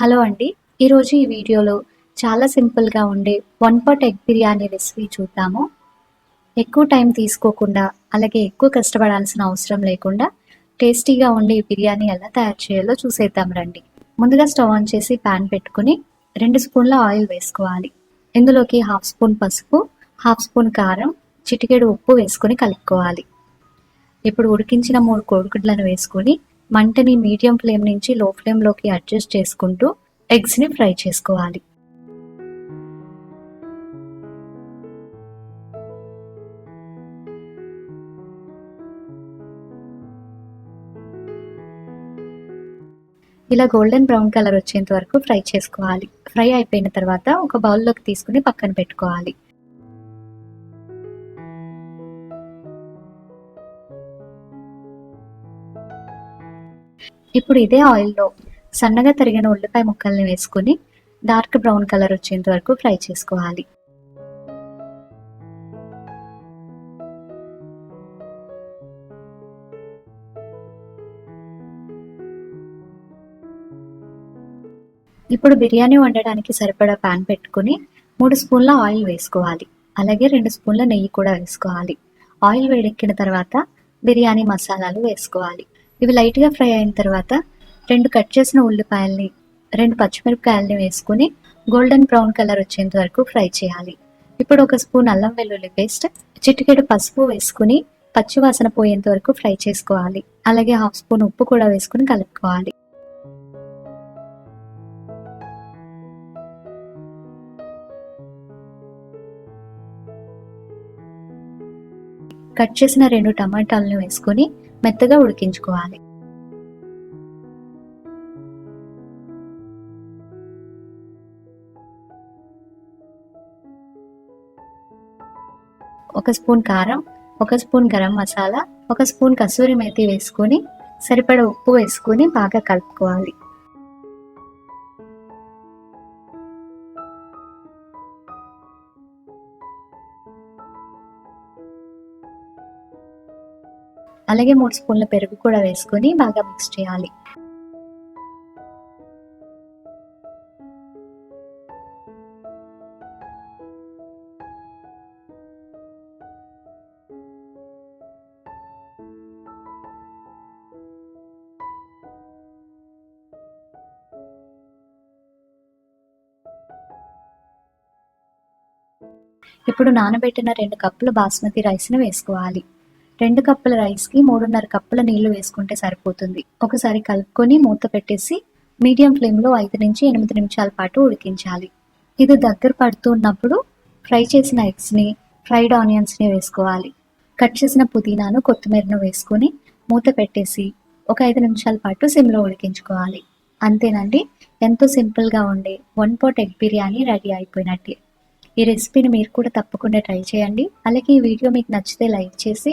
Hello అండి. ఈరోజు ఈ వీడియోలో చాలా సింపుల్గా ఉండే one pot egg biryani recipe చూద్దాము. ఎక్కువ టైం తీసుకోకుండా అలాగే ఎక్కువ కష్టపడాల్సిన అవసరం లేకుండా టేస్టీగా ఉండే ఈ బిర్యానీ ఎలా తయారు చేయాలో చూసేద్దాం రండి. ముందుగా స్టవ్ ఆన్ చేసి ప్యాన్ పెట్టుకుని రెండు స్పూన్ల ఆయిల్ వేసుకోవాలి. ఇందులోకి హాఫ్ స్పూన్ పసుపు హాఫ్ స్పూన్ కారం చిటికెడు ఉప్పు వేసుకొని కలుపుకోవాలి. ఇప్పుడు ఉడికించిన మూడు కోడిగుడ్లను వేసుకొని మంటని మీడియం ఫ్లేమ్ నుంచి లో ఫ్లేమ్లోకి అడ్జస్ట్ చేసుకుంటూ ఎగ్స్ని ఫ్రై చేసుకోవాలి. ఇలా గోల్డెన్ బ్రౌన్ కలర్ వచ్చేంత వరకు ఫ్రై చేసుకోవాలి. ఫ్రై అయిపోయిన తర్వాత ఒక బౌల్లోకి తీసుకుని పక్కన పెట్టుకోవాలి. ఇప్పుడు ఇదే ఆయిల్లో సన్నగా తరిగిన ఉల్లిపాయ ముక్కల్ని వేసుకుని డార్క్ బ్రౌన్ కలర్ వచ్చేంత వరకు ఫ్రై చేసుకోవాలి. ఇప్పుడు బిర్యానీ వండడానికి సరిపడా పాన్ పెట్టుకుని మూడు స్పూన్ల ఆయిల్ వేసుకోవాలి. అలాగే రెండు స్పూన్ల నెయ్యి కూడా వేసుకోవాలి. ఆయిల్ వేడెక్కిన తర్వాత బిర్యానీ మసాలాలు వేసుకోవాలి. ఇవి లైట్గా ఫ్రై అయిన తర్వాత రెండు కట్ చేసిన ఉల్లిపాయల్ని రెండు పచ్చిమిరపకాయల్ని వేసుకుని గోల్డెన్ బ్రౌన్ కలర్ వచ్చేంత వరకు ఫ్రై చేయాలి. ఇప్పుడు ఒక స్పూన్ అల్లం వెల్లుల్లి పేస్ట్ చిటికెడు పసుపు వేసుకుని పచ్చివాసన పోయేంత వరకు ఫ్రై చేసుకోవాలి. అలాగే హాఫ్ స్పూన్ ఉప్పు కూడా వేసుకుని కలుపుకోవాలి. కట్ చేసిన రెండు టమాటాలను వేసుకొని మెత్తగా ఉడికించుకోవాలి. ఒక స్పూన్ కారం ఒక స్పూన్ గరం మసాలా ఒక స్పూన్ కసూరి మేతి వేసుకొని సరిపడ ఉప్పు వేసుకొని బాగా కలుపుకోవాలి. అలాగే మూడు స్పూన్ల పెరుగు కూడా వేసుకొని బాగా మిక్స్ చేయాలి. ఇప్పుడు నానబెట్టిన రెండు కప్పుల బాస్మతి రైస్ను వేసుకోవాలి. రెండు కప్పుల రైస్కి మూడున్నర కప్పుల నీళ్ళు వేసుకుంటే సరిపోతుంది. ఒకసారి కలుపుకొని మూత పెట్టేసి మీడియం ఫ్లేమ్లో ఐదు నుంచి ఎనిమిది నిమిషాల పాటు ఉడికించాలి. ఇది దగ్గర పడుతూ ఉన్నప్పుడు ఫ్రై చేసిన ఎగ్స్ని ఫ్రైడ్ ఆనియన్స్ని వేసుకోవాలి. కట్ చేసిన పుదీనాను కొత్తిమీరను వేసుకొని మూత పెట్టేసి ఒక ఐదు నిమిషాల పాటు సిమ్లో ఉడికించుకోవాలి. అంతేనండి ఎంతో సింపుల్గా ఉండే one pot egg biryani ready అయిపోయినట్టే. ఈ రెసిపీని మీరు కూడా తప్పకుండా ట్రై చేయండి. అలాగే ఈ వీడియో మీకు నచ్చితే లైక్ చేసి